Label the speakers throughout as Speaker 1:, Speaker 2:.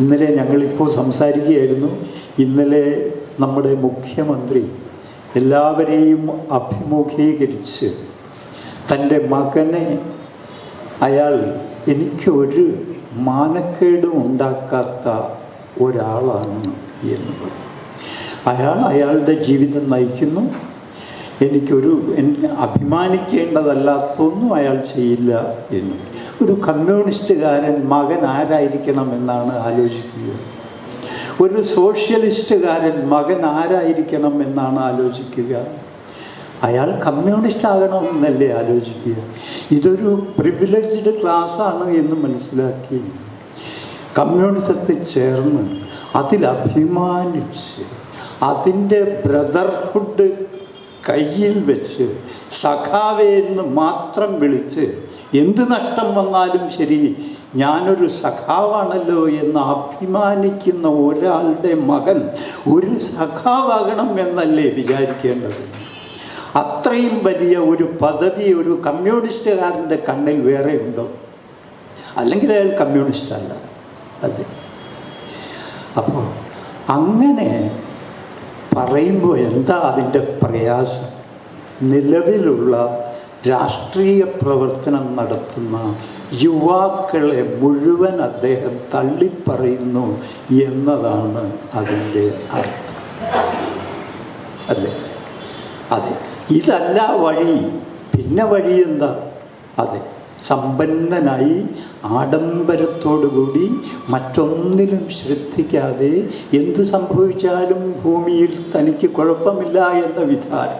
Speaker 1: ഇന്നലെ ഞങ്ങളിപ്പോൾ സംസാരിക്കുകയായിരുന്നു. ഇന്നലെ നമ്മുടെ മുഖ്യമന്ത്രി എല്ലാവരെയും അഭിമുഖീകരിച്ച് തന്റെ മകനെ അയാൾ എനിക്ക് ഒരു മാനക്കേടും ഉണ്ടാക്കാത്ത ഒരാളാണ് എന്ന് പറഞ്ഞു. അയാൾ അയാളുടെ ജീവിതം നയിക്കുന്നു. എനിക്കൊരു അഭിമാനിക്കേണ്ടതല്ലാത്തൊന്നും അയാൾ ചെയ്യില്ല എന്ന്. ഒരു കമ്മ്യൂണിസ്റ്റുകാരൻ മകൻ ആരായിരിക്കണം എന്നാണ് ആലോചിക്കുക. ഒരു സോഷ്യലിസ്റ്റുകാരൻ മകൻ ആരായിരിക്കണം എന്നാണ് ആലോചിക്കുക. അയാൾ കമ്മ്യൂണിസ്റ്റ് ആകണമെന്നല്ലേ ആലോചിക്കുക. ഇതൊരു പ്രിവിലേജ്ഡ് ക്ലാസ്സാണ് എന്ന് മനസ്സിലാക്കി. കമ്മ്യൂണിസത്തിൽ ചേർന്ന് അതിലഭിമാനിച്ച് അതിന്റെ ബ്രദർഹുഡ് കയ്യിൽ വെച്ച് സഖാവേ എന്ന് മാത്രം വിളിച്ച് എന്ത് നഷ്ടം വന്നാലും ശരി ഞാനൊരു സഖാവാണല്ലോ എന്ന് അഭിമാനിക്കുന്ന ഒരാളുടെ മകൻ ഒരു സഖാവാകണം എന്നല്ലേ വിചാരിക്കേണ്ടത്? അത്രയും വലിയ ഒരു പദവി ഒരു കമ്മ്യൂണിസ്റ്റുകാരന്റെ കണ്ണിൽ വേറെ ഉണ്ടോ? അല്ലെങ്കിൽ അയാൾ കമ്മ്യൂണിസ്റ്റ് അല്ല അല്ലേ? അപ്പോൾ അങ്ങനെ പറയുമ്പോൾ എന്താ അതിന്റെ പ്രയാസം? നിലവിലുള്ള രാഷ്ട്രീയ പ്രവർത്തനം നടത്തുന്ന യുവാക്കളെ മുഴുവൻ അദ്ദേഹം തള്ളിപ്പറയുന്നു എന്നതാണ് അതിന്റെ അർത്ഥം. അല്ലേ? അതെ. ഇതല്ല വഴി. പിന്നെ വഴി എന്താ? അതെ. സമ്പന്നനായി ആഡംബരത്തോടുകൂടി മറ്റൊന്നിലും ശ്രദ്ധിക്കാതെ എന്ത് സംഭവിച്ചാലും ഭൂമിയിൽ തനിക്ക് കുഴപ്പമില്ല എന്ന വിധാനം.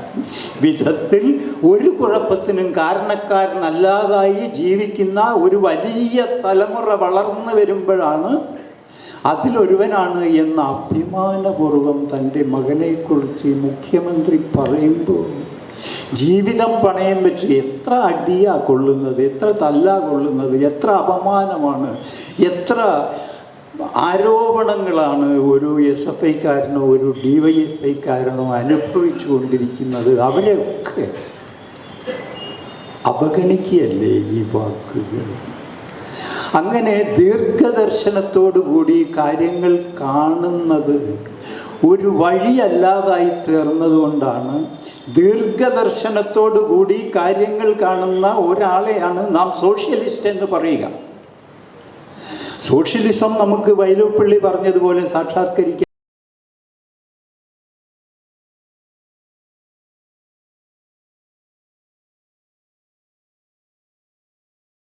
Speaker 1: വിധത്തിൽ ഒരു കുഴപ്പത്തിനും കാരണക്കാരനല്ലാതായി ജീവിക്കുന്ന ഒരു വലിയ തലമുറ വളർന്നു വരുമ്പോഴാണ് അതിലൊരുവനാണ് എന്ന അഭിമാനപൂർവം തന്റെ മകനെക്കുറിച്ച് മുഖ്യമന്ത്രി പറയുമ്പോൾ ജീവിതം പണയം വെച്ച് എത്ര അടിയാ കൊള്ളുന്നത് എത്ര തല്ലാ കൊള്ളുന്നത് എത്ര അപമാനമാണ് എത്ര ആരോപണങ്ങളാണ് ഒരു എസ് എഫ് ഐക്കാരനോ ഒരു ഡി വൈ എഫ് ഐക്കാരനോ അനുഭവിച്ചു കൊണ്ടിരിക്കുന്നത് അവരെയൊക്കെ അവഗണിക്കുകയല്ലേ ഈ വാക്കുകൾ? അങ്ങനെ ദീർഘദർശനത്തോടുകൂടി കാര്യങ്ങൾ കാണുന്നത് ഒരു വഴിയല്ലാതായി തീർന്നതുകൊണ്ടാണ് ദീർഘദർശനത്തോടുകൂടി കാര്യങ്ങൾ കാണുന്ന ഒരാളെയാണ് നാം സോഷ്യലിസ്റ്റ് എന്ന് പറയുക. സോഷ്യലിസം നമുക്ക് വൈലോപ്പള്ളി പറഞ്ഞതുപോലെ സാക്ഷാത്കരിക്കാൻ